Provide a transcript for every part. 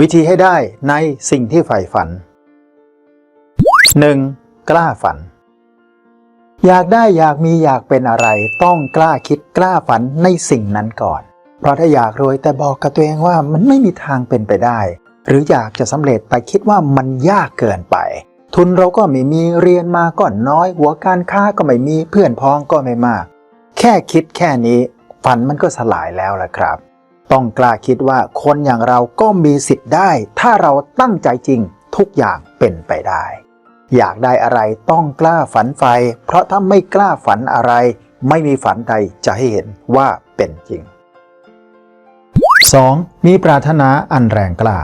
วิธีให้ได้ในสิ่งที่ใฝ่ฝัน 1. กล้าฝัน อยากได้อยากมีอยากเป็นอะไร ต้องกล้าคิดกล้าฝันในสิ่งนั้นก่อน เพราะถ้าอยากรวยแต่บอกกับตัวเองว่ามันไม่มีทางเป็นไปได้ หรืออยากจะสำเร็จแต่คิดว่ามันยากเกินไป ทุนเราก็ไม่มีเรียนมาก็น้อย หัวการค้าก็ไม่มีเพื่อนพ้องก็ไม่มาก แค่คิดแค่นี้ฝันมันก็สลายแล้วล่ะครับ ต้องกล้าคิดว่าคนอย่างเราก็มีสิทธิ์ได้ ถ้าเราตั้งใจจริงทุกอย่างเป็นไปได้ อยากได้อะไรต้องกล้าฝันไฟ เพราะถ้าไม่กล้าฝันอะไร ไม่มีฝันใดจะให้เห็นว่าเป็นจริง 2. มีปรารถนาอันแรงกล้า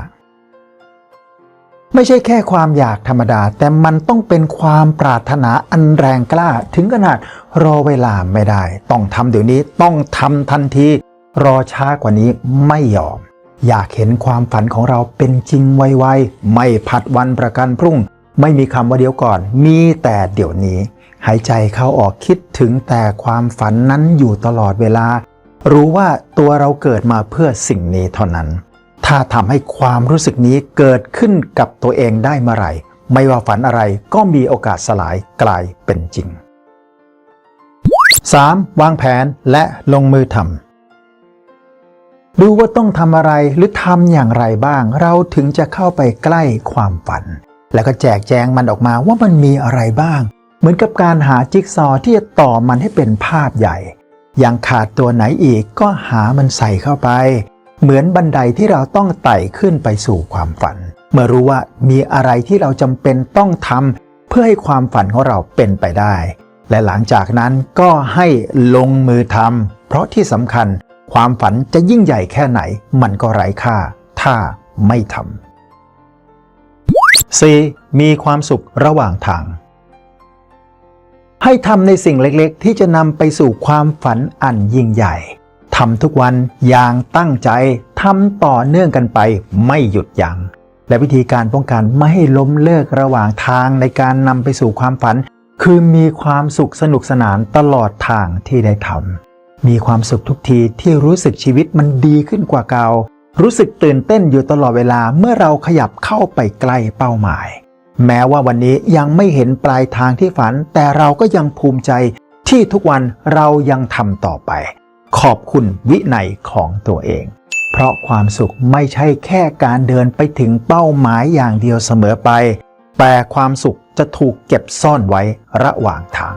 ไม่ใช่แค่ความอยากธรรมดา แต่มันต้องเป็นความปรารถนาอันแรงกล้า ถึงขนาดรอเวลาไม่ได้ ต้องทำเดี๋ยวนี้ต้องทำทันที รอช้ากว่านี้ไม่ยอม อยากเห็นความฝันของเราเป็นจริงไวๆ ไม่ผัดวันประกันพรุ่ง ไม่มีคำว่าเดี๋ยวก่อน มีแต่เดี๋ยวนี้ หายใจเข้าออกคิดถึงแต่ความฝันนั้นอยู่ตลอดเวลา รู้ว่าตัวเราเกิดมาเพื่อสิ่งนี้เท่านั้น ถ้าทำให้ความรู้สึกนี้เกิดขึ้นกับตัวเองได้เมื่อไหร่ ไม่ว่าฝันอะไรก็มีโอกาสสลายกลายเป็นจริง 3. วางแผนและลงมือทำ ดูว่าต้องทำอะไรหรือทำอย่างไรบ้าง เราถึงจะเข้าไปใกล้ความฝัน แล้วก็แจกแจงมันออกมาว่ามันมีอะไรบ้าง เหมือนกับการหาจิ๊กซอว์ที่จะต่อมันให้เป็นภาพใหญ่ ยังขาดตัวไหนอีกก็หามันใส่เข้าไป เหมือนบันไดที่เราต้องไต่ขึ้นไปสู่ความฝัน เมื่อรู้ว่ามีอะไรที่เราจำเป็นต้องทำเพื่อให้ความฝันของเราเป็นไปได้ และหลังจากนั้นก็ให้ลงมือทำเพราะที่สำคัญ ความฝันจะยิ่งใหญ่แค่ไหน มันก็ไร้ค่า ถ้าไม่ทำ 4. มีความสุขระหว่างทาง ให้ทำในสิ่งเล็กๆ ที่จะนำไปสู่ความฝันอันยิ่งใหญ่ทำทุกวันอย่างตั้งใจทำต่อเนื่องกันไปไม่หยุดยัง้งและวิธีการป้องกันไม่ให้ล้มเลิกระหว่างทางในการนำไปสู่ความฝัน คือมีความสุขสนุกสนานตลอดทางที่ได้ทำ มีความสุขทุกทีที่รู้สึกชีวิตมันดีขึ้นกว่าเก่า รู้สึกตื่นเต้นอยู่ตลอดเวลาเมื่อเราขยับเข้าไปใกล้เป้าหมาย แม้ว่าวันนี้ยังไม่เห็นปลายทางที่ฝัน แต่เราก็ยังภูมิใจที่ทุกวันเรายังทำต่อไป ขอบคุณวินัยของตัวเอง เพราะความสุขไม่ใช่แค่การเดินไปถึงเป้าหมายอย่างเดียวเสมอไป แต่ความสุขจะถูกเก็บซ่อนไว้ระหว่างทาง